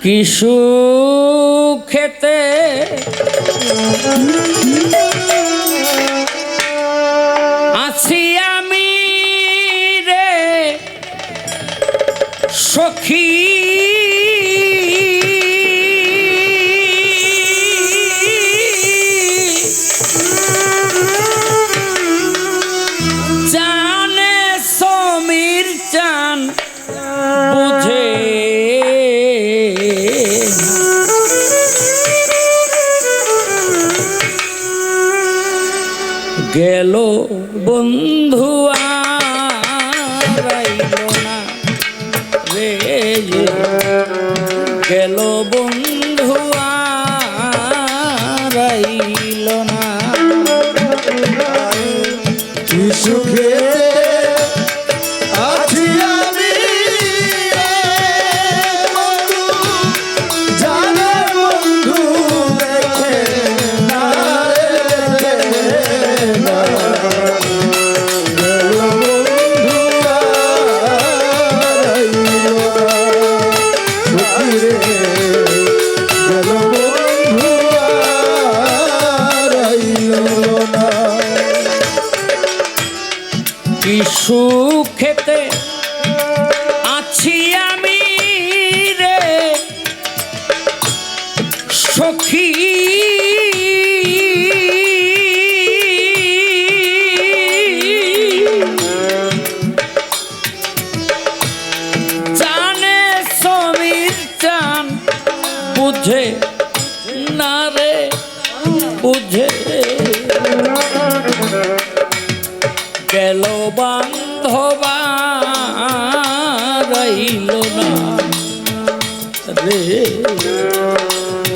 কিশু খেতে সুখেতে আছি আমি রে। সখী। জানে সমীর চান বুঝে না রে বুঝে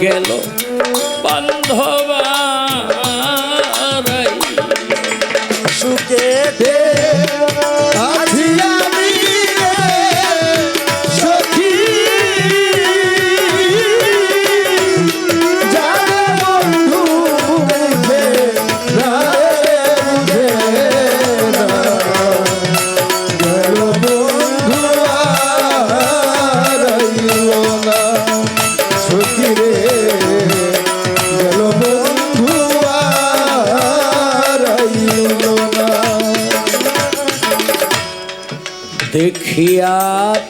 গেল বান্ধবা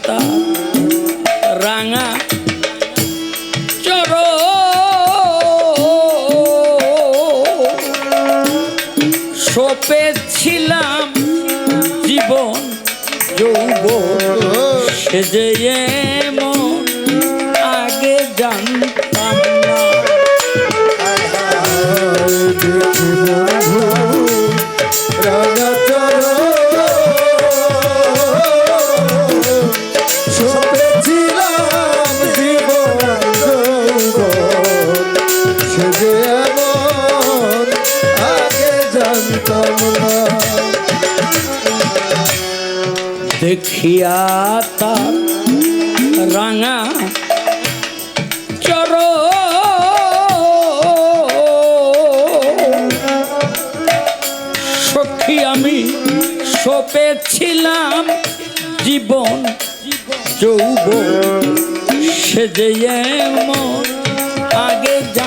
দেখিয়া তা রাঙা চর সপেছিলাম জীবন যৌব সে দেখিয়া তার রাঙা চর। সখী আমি সপেছিলাম জীবন যৌব সে যে এমন আগে জানতাম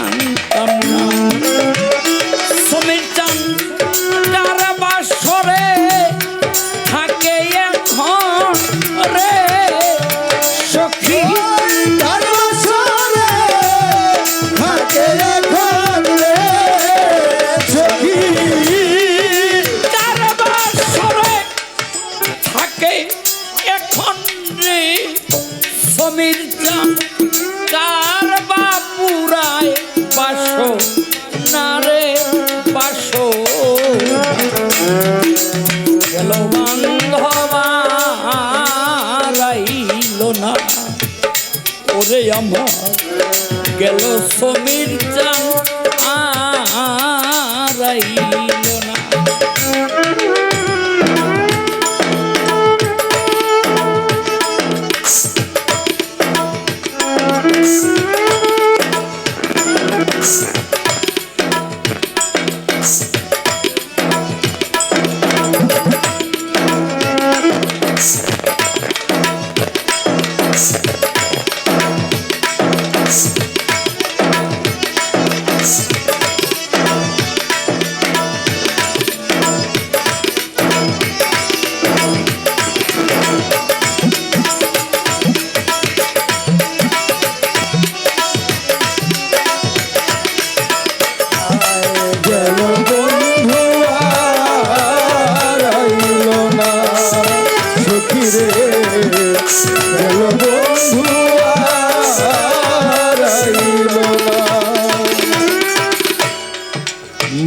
রাইল না। ওরে আমার গেল সমীর চান না।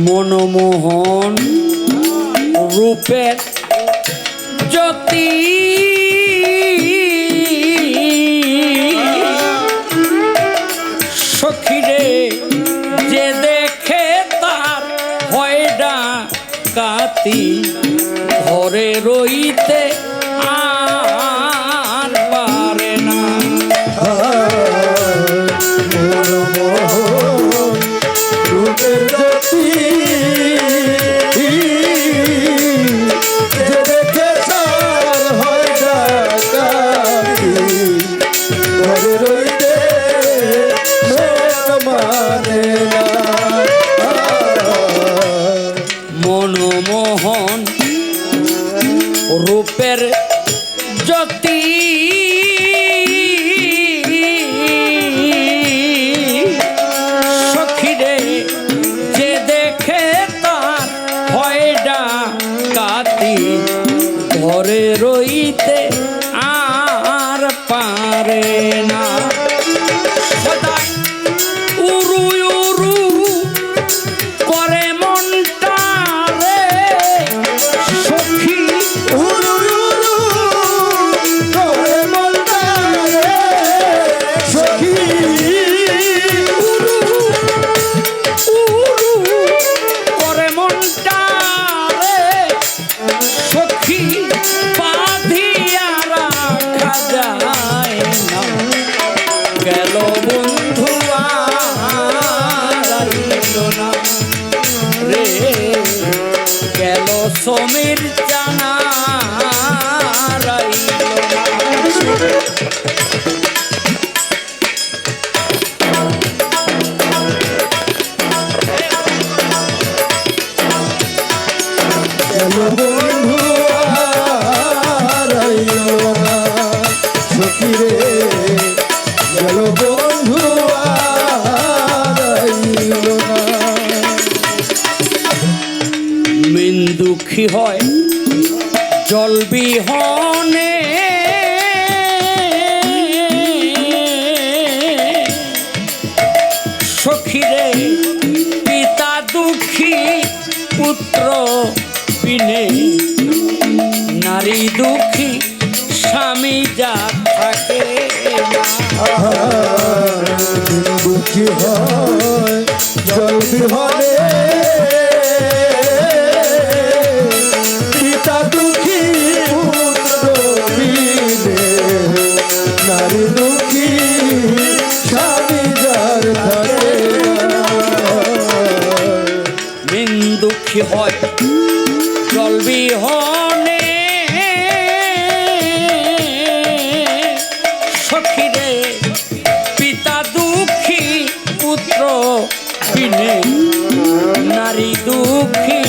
মনমোহন রূপের জ্যোতি। সখিরে যে দেখে তার হয় ডাকাতি ঘরে রই দুঃখী হয় জলবিহনে সখিরে পিতা দুঃখী, পুত্র বিনে। নারী দুঃখী, স্বামী যা থাকে দুঃখী হয় জলবিহনে হয়। চলবি হনে সখিরে পিতা দুঃখী পুত্র বিনে নারী দুঃখী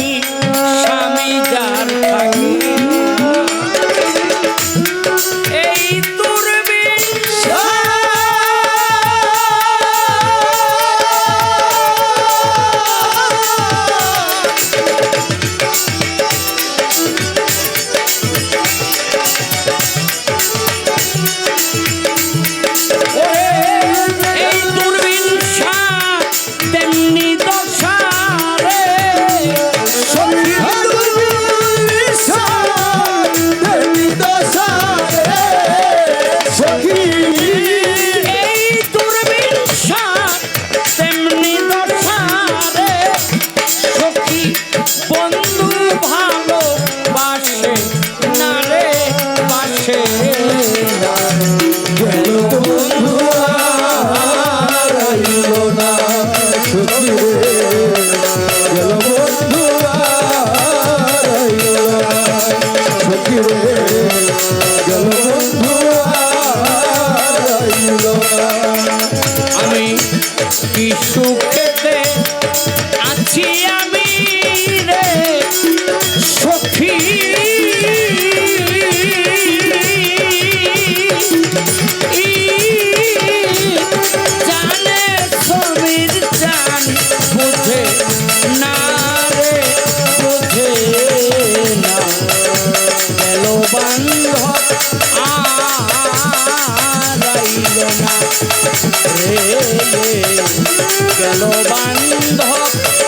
band hop.